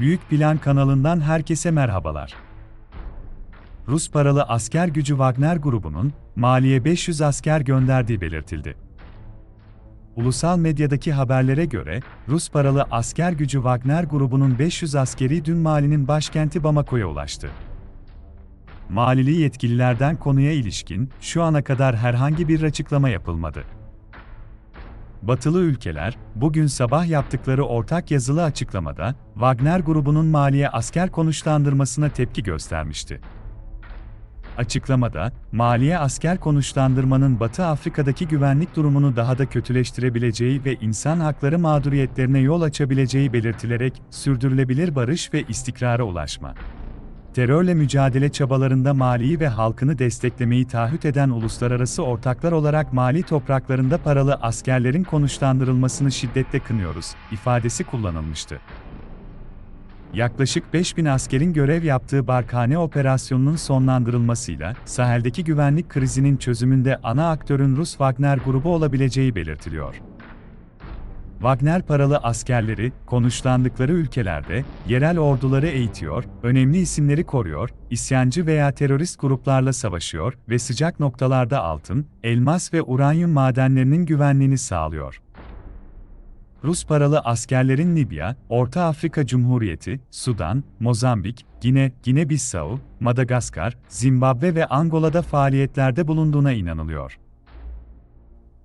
Büyük Plan kanalından herkese merhabalar. Rus paralı asker gücü Wagner grubunun Mali'ye 500 asker gönderdiği belirtildi. Ulusal medyadaki haberlere göre, Rus paralı asker gücü Wagner grubunun 500 askeri dün Mali'nin başkenti Bamako'ya ulaştı. Malili yetkililerden konuya ilişkin şu ana kadar herhangi bir açıklama yapılmadı. Batılı ülkeler, bugün sabah yaptıkları ortak yazılı açıklamada, Wagner grubunun Mali'ye asker konuşlandırmasına tepki göstermişti. Açıklamada, Maliye asker konuşlandırmanın Batı Afrika'daki güvenlik durumunu daha da kötüleştirebileceği ve insan hakları mağduriyetlerine yol açabileceği belirtilerek sürdürülebilir barış ve istikrara ulaşma. Terörle mücadele çabalarında Mali'yi ve halkını desteklemeyi taahhüt eden uluslararası ortaklar olarak Mali topraklarında paralı askerlerin konuşlandırılmasını şiddetle kınıyoruz, ifadesi kullanılmıştı. Yaklaşık 5000 askerin görev yaptığı Barkhane operasyonunun sonlandırılmasıyla saheldeki güvenlik krizinin çözümünde ana aktörün Rus Wagner grubu olabileceği belirtiliyor. Wagner paralı askerleri, konuşlandıkları ülkelerde, yerel orduları eğitiyor, önemli isimleri koruyor, isyancı veya terörist gruplarla savaşıyor ve sıcak noktalarda altın, elmas ve uranyum madenlerinin güvenliğini sağlıyor. Rus paralı askerlerin Libya, Orta Afrika Cumhuriyeti, Sudan, Mozambik, Gine, Gine-Bissau, Madagaskar, Zimbabwe ve Angola'da faaliyetlerde bulunduğuna inanılıyor.